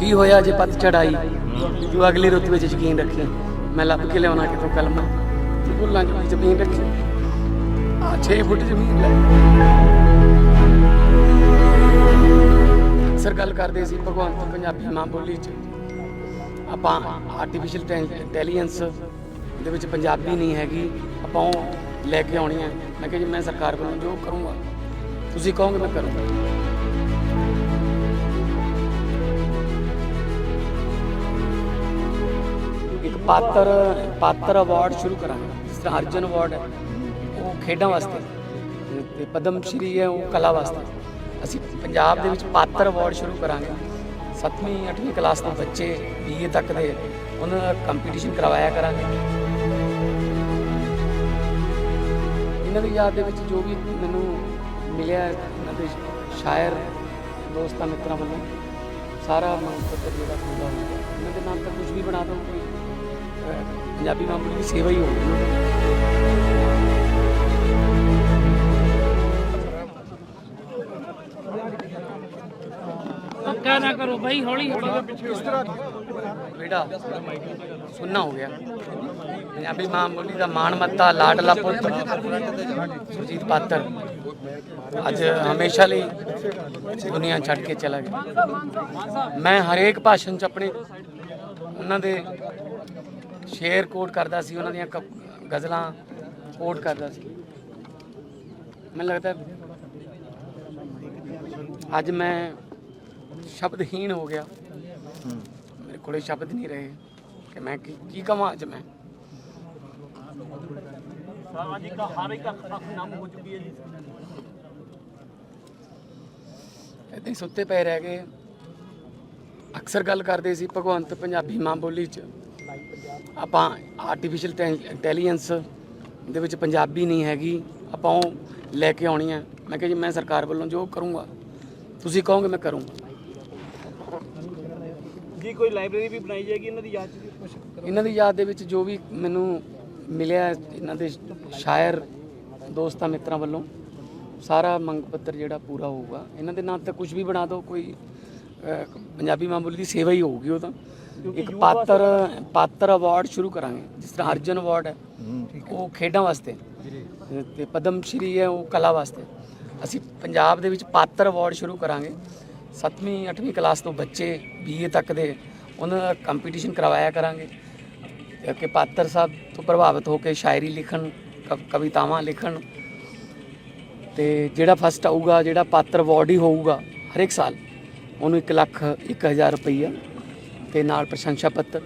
ਕੀ ਹੋਇਆ ਜੇ ਪੱਤ ਚੜਾਈ? ਤੂੰ ਅਗਲੀ ਰੁੱਤ ਵਿੱਚ ਯਕੀਨ ਰੱਖੀ। ਮੈਂ ਲੱਭ ਕੇ ਲਿਆਉਣਾ ਕਿਤੋਂ ਕਲਮਾ? ਤੇ ਭੁੱਲਾਂ ਚ ਜ਼ਮੀਨ ਰੱਖੀ। ਆ 6 ਫੁੱਟ ਜ਼ਮੀਨ ਲੈ। ਅਕਸਰ ਗੱਲ ਕਰਦੇ ਸੀ ਭਗਵੰਤ ਪੰਜਾਬੀ ਮਾਂ ਬੋਲੀ ਚ। ਆਪਾਂ ਆਰਟੀਫੀਸ਼ੀਅਲ ਇੰਟੈਲੀਜੈਂਸ ਦੇ ਵਿੱਚ ਪੰਜਾਬੀ ਨਹੀਂ ਹੈਗੀ। ਆਪਾਂ ਉਹ ਲੈ ਕੇ ਆਉਣੀ ਹੈ। ਮੈਂ ਕਿਹਾ ਜੀ, ਮੈਂ ਸਰਕਾਰ ਵੱਲੋਂ ਜੋ ਕਰੂੰਗਾ, ਤੁਸੀਂ ਕਹੋਗੇ ਮੈਂ ਕਰੂੰਗਾ। ਇੱਕ ਪਾਤਰ ਪਾਤਰ ਅਵਾਰਡ ਸ਼ੁਰੂ ਕਰਾਂਗੇ। ਜਿਸ ਤਰ੍ਹਾਂ ਅਰਜਨ ਅਵਾਰਡ ਹੈ। ਉਹ ਖੇਡਾਂ ਵਾਸਤੇ। ਤੇ ਪਦਮ ਸ਼੍ਰੀ ਹੈ, ਉਹ ਕਲਾ ਵਾਸਤੇ। ਅਸੀਂ ਪੰਜਾਬ ਦੇ ਵਿੱਚ ਪਾਤਰ ਅਵਾਰਡ ਸ਼ੁਰੂ ਕਰਾਂਗੇ। 7ਵੀਂ 8ਵੀਂ ਕਲਾਸ ਦੇ ਬੱਚੇ ਬੀਏ ਤੱਕ ਦੇ ਉਹਨਾਂ ਦਾ ਕੰਪੀਟੀਸ਼ਨ ਕਰਵਾਇਆ ਕਰਾਂਗੇ। ਇਹਨਾਂ ਦੀ ਯਾਦ ਦੇ ਵਿੱਚ ਜੋ ਵੀ ਮੈਨੂੰ ਮਿਲਿਆ, ਇਹਨਾਂ ਦੇ ਸ਼ਾਇਰ, ਦੋਸਤਾਂ, ਮਿੱਤਰਾਂ ਵੱਲੋਂ, ਸਾਰਾ ਮੰਗ ਪੱਤਰ ਜਿਹੜਾ ਪੂਰਾ ਹੋ ਗਿਆ ਇਹਨਾਂ ਦੇ ਨਾਮ ਤਾਂ ਕੁਝ ਵੀ ਬਣਾ ਦੋ ਕੋਈ ਪੰਜਾਬੀ ਮਾਮੂਲੀ ਦੀ ਸੇਵਾ ਹੀ ਹੋਊਗੀ। ਧੱਕਾ ਨਾ ਕਰੋ ਬਾਈ ਹੌਲੀ ਹੌਲੀ। ਬੇਟਾ ਸੁਣਨਾ ਹੋ ਗਿਆ। ਪੰਜਾਬੀ ਮਾਂ ਬੋਲੀ ਦਾ ਮਾਣ ਮੱਤਾ ਲਾਡਲਾ ਪੁੱਤ ਸੁਰਜੀਤ ਪਾਤਰ ਅੱਜ ਹਮੇਸ਼ਾ ਲਈ ਦੁਨੀਆ ਛੱਡ ਕੇ ਚਲਾ ਗਿਆ। ਮੈਂ ਹਰੇਕ ਭਾਸ਼ਣ ਚ ਆਪਣੇ ਉਹਨਾਂ ਦੇ ਸ਼ੇਰ ਕੋਟ ਕਰਦਾ ਸੀ, ਉਹਨਾਂ ਦੀਆਂ ਕ- ਗਜ਼ਲਾਂ ਕੋਟ ਕਰਦਾ ਸੀ। ਮੈਨੂੰ ਲੱਗਦਾ ਅੱਜ ਮੈਂ ਸ਼ਬਦਹੀਣ ਹੋ ਗਿਆ। ਮੇਰੇ ਕੋਲੇ ਸ਼ਬਦ ਨਹੀਂ ਰਹੇ। ਕਿ ਮੈਂ ਕੀ ਕੀ ਕਵਾਂ ਅੱਜ ਮੈਂ? ਸਮਾਜਿਕ ਹਰ ਇੱਕ ਅੱਖ ਹੋ ਚੁੱਕੀ ਹੈ ਜੀ ਏਦਾਂ ਸੁੱਤੇ ਪਏ ਰਹਿ ਗਏ। ਅਕਸਰ ਗੱਲ ਕਰਦੇ ਸੀ ਭਗਵੰਤ ਪੰਜਾਬੀ ਮਾਂ ਬੋਲੀ ਚ। ਆਪਾਂ ਆਰਟੀਫੀਸ਼ੀਅਲ ਇੰਟੈਲੀਜੈਂਸ ਦੇ ਵਿੱਚ ਪੰਜਾਬੀ ਨਹੀਂ ਹੈਗੀ ਆਪਾਂ ਉਹ ਲੈ ਕੇ ਆਉਣੀ ਹੈ। ਮੈਂ ਕਿਹਾ ਜੀ ਮੈਂ ਸਰਕਾਰ ਵੱਲੋਂ ਜੋ ਕਰੂੰਗਾ ਤੁਸੀਂ ਕਹੋਗੇ ਮੈਂ ਕਰੂੰਗਾ। ਜੀ ਕੋਈ ਲਾਇਬ੍ਰੇਰੀ ਵੀ ਬਣਾਈ ਜਾਏਗੀ ਇਹਨਾਂ ਦੀ ਯਾਦ ਚ? ਕੁਝ ਇਹਨਾਂ ਦੀ ਯਾਦ ਦੇ ਵਿੱਚ ਜੋ ਵੀ ਮੈਨੂੰ ਮਿਲਿਆ ਇਹਨਾਂ ਦੇ ਸ਼ਾਇਰ ਦੋਸਤਾਂ ਮਿੱਤਰਾਂ ਵੱਲੋਂ ਸਾਰਾ ਮੰਗ ਪੱਤਰ ਜਿਹੜਾ ਪੂਰਾ ਹੋਊਗਾ। ਇਹਨਾਂ ਦੇ ਨਾਮ ਤਾਂ ਕੁਝ ਵੀ ਬਣਾ ਦਿਓ ਕੋਈ ਅਹ, ਪੰਜਾਬੀ ਮਾਮੂਲੀ ਦੀ ਸੇਵਾ ਹੀ ਹੋਊਗੀ ਉਹ ਤਾਂ। ਇੱਕ ਪਾਤਰ ਪਾਤਰ ਅਵਾਰਡ ਸ਼ੁਰੂ ਕਰਾਂਗੇ ਜਿਸ ਤਰ੍ਹਾਂ ਅਰਜਨ ਅਵਾਰਡ ਹੈ ਉਹ ਖੇਡਾਂ ਵਾਸਤੇ। ਤੇ ਪਦਮ ਸ਼੍ਰੀ ਹੈ ਉਹ ਕਲਾ ਵਾਸਤੇ। ਅਸੀਂ ਪੰਜਾਬ ਦੇ ਵਿੱਚ ਪਾਤਰ ਅਵਾਰਡ ਸ਼ੁਰੂ ਕਰਾਂਗੇ। 7ਵੀਂ 8ਵੀਂ ਕਲਾਸ ਤੋਂ ਬੱਚੇ ਬੀਏ ਤੱਕ ਦੇ ਉਹਨਾਂ ਦਾ ਕੰਪੀਟੀਸ਼ਨ ਕਰਵਾਇਆ ਕਰਾਂਗੇ। ਕਿ ਪਾਤਰ ਸਾਹਿਬ ਤੋਂ ਪ੍ਰਭਾਵਿਤ ਹੋ ਕੇ ਸ਼ਾਇਰੀ ਲਿਖਣ ਕਵਿਤਾਵਾਂ ਲਿਖਣ। ਤੇ ਜਿਹੜਾ ਫਸਟ ਆਊਗਾ ਜਿਹੜਾ ਪਾਤਰ ਅਵਾਰਡ ਹੀ ਹੋਊਗਾ ਹਰ ਇੱਕ ਸਾਲ ਉਹਨੂੰ 1 ਲੱਖ 1000 ਰੁਪਈਆ ਤੇ ਨਾਲ ਪ੍ਰਸ਼ੰਸਾ ਪੱਤਰ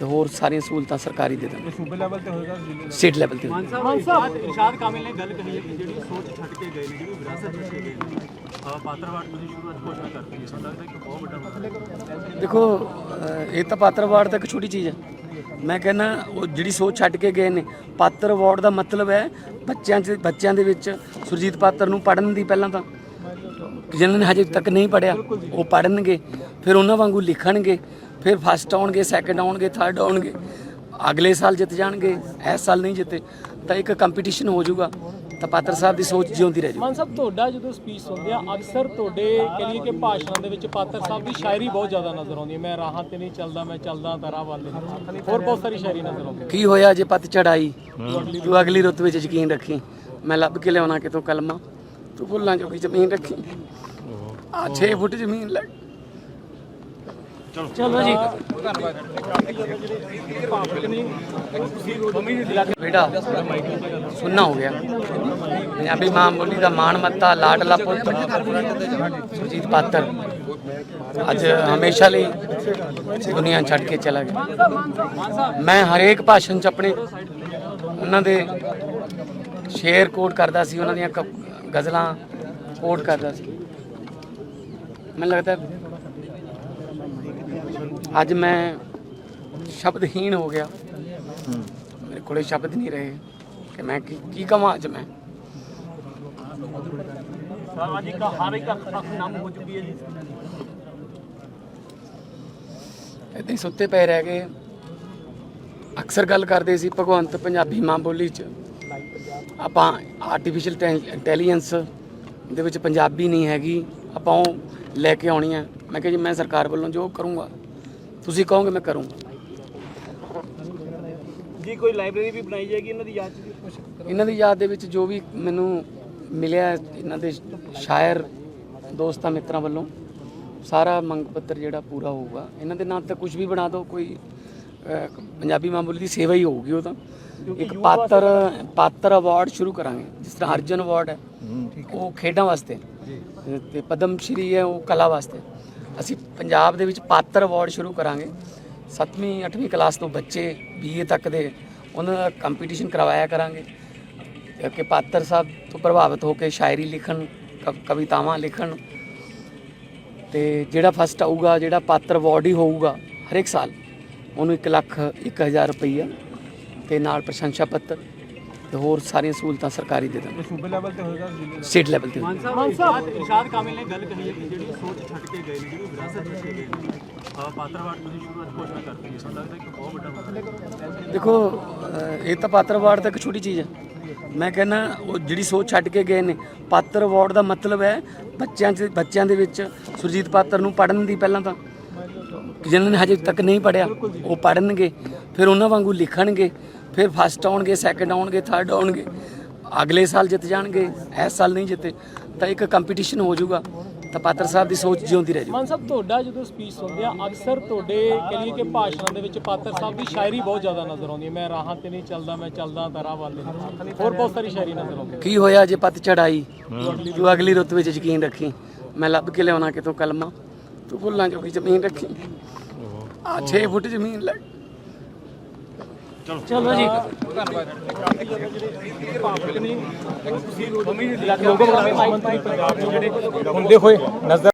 ਤੇ ਹੋਰ ਸਾਰੀਆਂ ਸਹੂਲਤਾਂ ਸਰਕਾਰੀ ਦੇ ਦਾਂਗੇ ਸੂਬੇ ਲੈਵਲ ਤੇ ਹੋਏਗਾ ਜ਼ਿਲ੍ਹੇ ਸਟੇਟ ਲੈਵਲ ਤੇ ਮਾਨ ਸਾਹਿਬ ਇਰਸ਼ਾਦ ਕਾਮਿਲ ਨੇ ਗੱਲ ਕਹੀ ਹੈ ਕਿ ਜਿਹੜੀ ਸੋਚ ਛੱਡ ਕੇ ਗਏ ਨੇ ਜਿਹੜੀ ਵਿਰਾਸਤ ਛੱਡ ਕੇ ਗਏ ਨੇ ਪਾਤਰਵਾੜ ਤੁਸੀਂ ਸ਼ੁਰੂ ਅੱਜ ਘੋਸ਼ਣਾ ਕਰਤੀ ਹੈ। ਸਾਨੂੰ ਲੱਗਦਾ ਇੱਕ ਬਹੁਤ ਵੱਡਾ ਮਸਲਾ ਹੈ? ਦੇਖੋ ਇਹ ਤਾਂ ਪਾਤਰ ਅਵਾਰਡ ਤਾਂ ਇੱਕ ਛੋਟੀ ਚੀਜ਼ ਹੈ। ਮੈਂ ਕਹਿੰਦਾ ਉਹ ਜਿਹੜੀ ਸੋਚ ਛੱਡ ਕੇ ਗਏ ਨੇ ਪਾਤਰ ਅਵਾਰਡ ਦਾ ਮਤਲਬ ਹੈ ਬੱਚਿਆਂ 'ਚ ਬੱਚਿਆਂ ਦੇ ਵਿੱਚ ਸੁਰਜੀਤ ਪਾਤਰ ਨੂੰ ਪੜਨ ਦੀ ਪਹਿਲਾਂ ਤਾਂ। ਜਿਨ੍ਹਾਂ ਨੇ ਹਜੇ ਤੱਕ ਨਹੀਂ ਪੜਿਆ ਉਹ ਪੜਨਗੇ ਫਿਰ ਉਹਨਾਂ ਵਾਂਗੂ ਲਿਖਣਗੇ ਫਿਰ ਫਸਟ ਆਉਣਗੇ ਸੈਕੰਡ ਆਉਣਗੇ ਥਰਡ ਆਉਣਗੇ ਅਗਲੇ ਸਾਲ ਜਿੱਤ ਜਾਣਗੇ ਇਸ ਸਾਲ ਨਹੀਂ ਜਿੱਤੇ ਤਾਂ ਇੱਕ ਕੰਪੀਟੀਸ਼ਨ ਹੋ ਜਾਊਗਾ ਤਾਂ ਪਾਤਰ ਸਾਹਿਬ ਦੀ ਸੋਚ ਜਿਉਂਦੀ ਰਹਿ ਮਾਨ ਸਾਹਿਬ ਤੁਹਾਡਾ ਜਦੋਂ ਸਪੀਚ ਸੁਣਦੇ ਆ ਅਕਸਰ ਤੁਹਾਡੇ ਕਹ ਲਈਏ ਕਿ ਭਾਸ਼ਣਾਂ ਦੇ ਵਿੱਚ ਪਾਤਰ ਸਾਹਿਬ ਦੀ ਸ਼ਾਇਰੀ ਬਹੁਤ ਜ਼ਿਆਦਾ ਨਜ਼ਰ ਆਉਂਦੀ ਹੈ। ਮੈਂ ਰਾਹਾਂ ਤੇ ਨਹੀਂ ਚੱਲਦਾ ਮੈਂ ਚੱਲਦਾ ਤਰਾ ਵੱਲ ਹੋਰ ਬਹੁਤ ਸਾਰੀ ਸ਼ਾਇਰੀ ਨਜ਼ਰ ਆਉਂਦੀ ਕੀ ਹੋਇਆ ਜੇ ਪੱਤ ਚੜਾਈ ਤੂੰ ਅਗਲੀ ਰੁੱਤ ਵਿੱਚ ਯਕੀਨ ਰੱਖੀ ਮੈਂ ਲੱਭ ਕੇ ਲਿਆਉਣਾ ਕਿਤੋਂ ਕਲਮਾ? ਤੂੰ ਭੁੱਲਾਂ ਜੋਗੀ ਜ਼ਮੀਨ ਰੱਖੀ। ਆ 6 ਫੁੱਟ ਜ਼ਮੀਨ ਲੈ। ਚਲੋ ਜੀ। ਬੇਟਾ ਸੁਣਨਾ ਹੋ ਗਿਆ। ਪੰਜਾਬੀ ਮਾਂ ਬੋਲੀ ਦਾ ਮਾਣ ਮੱਤਾ ਲਾਡਲਾ ਪੁੱਤ। ਸੁਰਜੀਤ ਪਾਤਰ। ਅੱਜ ਹਮੇਸ਼ਾ ਲਈ ਦੁਨੀਆ ਛੱਡ ਕੇ ਚਲਾ ਗਿਆ। ਮੈਂ ਹਰੇਕ ਭਾਸ਼ਣ ਚ ਆਪਣੇ ਉਹਨਾਂ ਦੇ ਸ਼ੇਰ ਕੋਟ ਕਰਦਾ ਸੀ ਉਹਨਾਂ ਦੀਆਂ ਗਜ਼ਲਾਂ ਕੋਟ ਕਰਦਾ ਸੀ। ਮੈਨੂੰ ਲੱਗਦਾ ਅੱਜ ਮੈਂ ਸ਼ਬਦਹੀਣ ਹੋ ਗਿਆ। ਮੇਰੇ ਕੋਲੇ ਸ਼ਬਦ ਨਹੀਂ ਰਹੇ। ਕਿ ਮੈਂ ਕੀ ਕੀ ਕਵਾਂ ਅੱਜ ਮੈਂ? ਸਮਾਜਿਕ ਹਰ ਇੱਕ ਅੱਖ ਨਮ ਹੋ ਚੁੱਕੀ ਹੈ ਜੀ। ਹੀ ਸੁੱਤੇ ਪਏ ਰਹਿ ਗਏ ਅਕਸਰ ਗੱਲ ਕਰਦੇ ਸੀ ਭਗਵੰਤ ਪੰਜਾਬੀ ਮਾਂ ਬੋਲੀ ਚ। ਆਪਾਂ ਆਰਟੀਫੀਸ਼ੀਅਲ ਇੰਟੈਲੀਜੈਂਸ ਦੇ ਵਿੱਚ ਪੰਜਾਬੀ ਨਹੀਂ ਹੈਗੀ ਆਪਾਂ ਉਹ ਲੈ ਕੇ ਆਉਣੀ ਹੈ। ਮੈਂ ਕਿਹਾ ਜੀ ਮੈਂ ਸਰਕਾਰ ਵੱਲੋਂ ਜੋ ਕਰੂੰਗਾ ਤੁਸੀਂ ਕਹੋਗੇ ਮੈਂ ਕਰੂੰਗਾ। ਜੀ ਕੋਈ ਲਾਇਬ੍ਰੇਰੀ ਵੀ ਬਣਾਈ ਜਾਏਗੀ ਇਹਨਾਂ ਦੀ ਯਾਦ ਚ? ਕੁਝ ਇਹਨਾਂ ਦੀ ਯਾਦ ਦੇ ਵਿੱਚ ਜੋ ਵੀ ਮੈਨੂੰ ਮਿਲਿਆ ਇਹਨਾਂ ਦੇ ਸ਼ਾਇਰ ਦੋਸਤਾਂ ਮਿੱਤਰਾਂ ਵੱਲੋਂ ਸਾਰਾ ਮੰਗ ਪੱਤਰ ਜਿਹੜਾ ਪੂਰਾ ਹੋਊਗਾ। ਇਹਨਾਂ ਦੇ ਨਾਂ ਤੇ ਕੁਝ ਵੀ ਬਣਾ ਦਿਓ ਕੋਈ ਅਹ, ਪੰਜਾਬੀ ਮਾਮੂਲੀ ਦੀ ਸੇਵਾ ਹੀ ਹੋਊਗੀ ਉਹ ਤਾਂ। ਇੱਕ ਪਾਤਰ ਪਾਤਰ ਅਵਾਰਡ ਸ਼ੁਰੂ ਕਰਾਂਗੇ ਜਿਸ ਤਰ੍ਹਾਂ ਅਰਜਨ ਅਵਾਰਡ ਹੈ ਉਹ ਖੇਡਾਂ ਵਾਸਤੇ। ਤੇ ਪਦਮ ਸ਼੍ਰੀ ਹੈ ਉਹ ਕਲਾ ਵਾਸਤੇ। ਅਸੀਂ ਪੰਜਾਬ ਦੇ ਵਿੱਚ ਪਾਤਰ ਅਵਾਰਡ ਸ਼ੁਰੂ ਕਰਾਂਗੇ। 7ਵੀਂ 8ਵੀਂ ਕਲਾਸ ਤੋਂ ਬੱਚੇ ਬੀਏ ਤੱਕ ਦੇ ਉਹਨਾਂ ਦਾ ਕੰਪੀਟੀਸ਼ਨ ਕਰਵਾਇਆ ਕਰਾਂਗੇ। ਕਿ ਪਾਤਰ ਸਾਹਿਬ ਤੋਂ ਪ੍ਰਭਾਵਿਤ ਹੋ ਕੇ ਸ਼ਾਇਰੀ ਲਿਖਣ ਕਵ- ਕਵਿਤਾਵਾਂ ਲਿਖਣ। ਤੇ ਜਿਹੜਾ ਫਸਟ ਆਊਗਾ ਜਿਹੜਾ ਪਾਤਰ ਅਵਾਰਡ ਹੀ ਹੋਊਗਾ ਹਰ ਇੱਕ ਸਾਲ ਉਹਨੂੰ 1 ਲੱਖ 1000 ਰੁਪਈਆ ਤੇ ਨਾਲ ਪ੍ਰਸ਼ੰਸਾ ਪੱਤਰ ਤੇ ਹੋਰ ਸਾਰੀਆਂ ਸਹੂਲਤਾਂ ਸਰਕਾਰੀ ਦੇ ਦਾਂਗੇ ਸੂਬੇ ਲੈਵਲ ਤੇ ਹੋਏਗਾ ਸਟੇਟ ਲੈਵਲ ਤੇ ਮਾਨ ਸਾਹਿਬ ਇਰਸ਼ਾਦ ਇਰਸ਼ਾਦ ਕਾਮਿਲ ਨੇ ਗੱਲ ਕਹੀ ਹੈ ਕਿ ਜਿਹੜੀ ਸੋਚ ਛੱਡ ਕੇ ਗਏ ਨੇ ਜਿਹੜੀ ਵਿਰਾਸਤ ਛੱਡ ਕੇ ਗਏ ਨੇ ਅਹ ਪਾਤਰਵਾੜ ਤੁਸੀਂ ਸ਼ੁਰੂ ਅੱਜ ਘੋਸ਼ਣਾ ਕਰਤੀ ਹੈ ਸਾਨੂੰ ਲੱਗਦਾ ਇੱਕ ਬਹੁਤ ਵੱਡਾ ਮਸਲਾ ਹੈ? ਦੇਖੋ ਇਹ ਤਾਂ ਪਾਤਰ ਅਵਾਰਡ ਤਾਂ ਇੱਕ ਛੋਟੀ ਚੀਜ਼ ਹੈ। ਮੈਂ ਕਹਿੰਦਾ ਉਹ ਜਿਹੜੀ ਸੋਚ ਛੱਡ ਕੇ ਗਏ ਨੇ ਪਾਤਰ ਅਵਾਰਡ ਦਾ ਮਤਲਬ ਹੈ ਬੱਚਿਆਂ 'ਚ ਬੱਚਿਆਂ ਦੇ ਵਿੱਚ ਸੁਰਜੀਤ ਪਾਤਰ ਨੂੰ ਪੜਨ ਦੀ ਪਹਿਲਾਂ ਤਾਂ। ਜਿਨ੍ਹਾਂ ਨੇ ਹਜੇ ਤੱਕ ਨਹੀਂ ਪੜਿਆ ਉਹ ਪੜਨਗੇ ਫਿਰ ਉਹਨਾਂ ਵਾਂਗੂ ਲਿਖਣਗੇ ਫਿਰ ਫਸਟ ਆਉਣਗੇ ਸੈਕੰਡ ਆਉਣਗੇ ਥਰਡ ਆਉਣਗੇ ਅਗਲੇ ਸਾਲ ਜਿੱਤ ਜਾਣਗੇ ਇਸ ਸਾਲ ਨਹੀਂ ਜਿੱਤੇ ਤਾਂ ਇੱਕ ਕੰਪੀਟੀਸ਼ਨ ਹੋ ਜਾਊਗਾ। ਤਾਂ ਪਾਤਰ ਸਾਹਿਬ ਦੀ ਸੋਚ ਜਿਉਂਦੀ ਰਹਿ ਮਾਨ ਸਾਹਿਬ ਤੁਹਾਡਾ ਜਦੋਂ ਸਪੀਚ ਸੁਣਦੇ ਆ ਅਕਸਰ ਤੁਹਾਡੇ ਕਹ ਲਈਏ ਕਿ ਭਾਸ਼ਣਾਂ ਦੇ ਵਿੱਚ ਪਾਤਰ ਸਾਹਿਬ ਦੀ ਸ਼ਾਇਰੀ ਬਹੁਤ ਜ਼ਿਆਦਾ ਨਜ਼ਰ ਆਉਂਦੀ ਹੈ। ਮੈਂ ਰਾਹਾਂ ਤੇ ਨਹੀਂ ਚੱਲਦਾ ਮੈਂ ਚੱਲਦਾ ਤਰਾ ਵਾਲੇ ਹੋਰ ਬਹੁਤ ਸਾਰੀ ਸ਼ਾਇਰੀ ਨਜ਼ਰ ਆਉਂਦੀ ਕੀ ਹੋਇਆ ਜੇ ਪੱਤ ਚੜਾਈ ਤੂੰ ਅਗਲੀ ਰੁੱਤ ਵਿੱਚ ਯਕੀਨ ਰੱਖੀ। ਮੈਂ ਲੱਭ ਕੇ ਲਿਆਉਣਾ ਕਿਤੋਂ ਕਲਮਾ? ਤੂੰ ਭੁੱਲਾਂ ਜੋਗੀ ਜ਼ਮੀਨ ਰੱਖੀ। ਆ 6 ਫੁੱਟ ਜ਼ਮੀਨ ਲੈ। ਚਲੋ ਜੀ। ਲੋਗੋ ਬਣਾਵੇ ਜਿਹੜੇ ਹੁੰਦੇ ਹੋਏ ਨਜ਼ਰ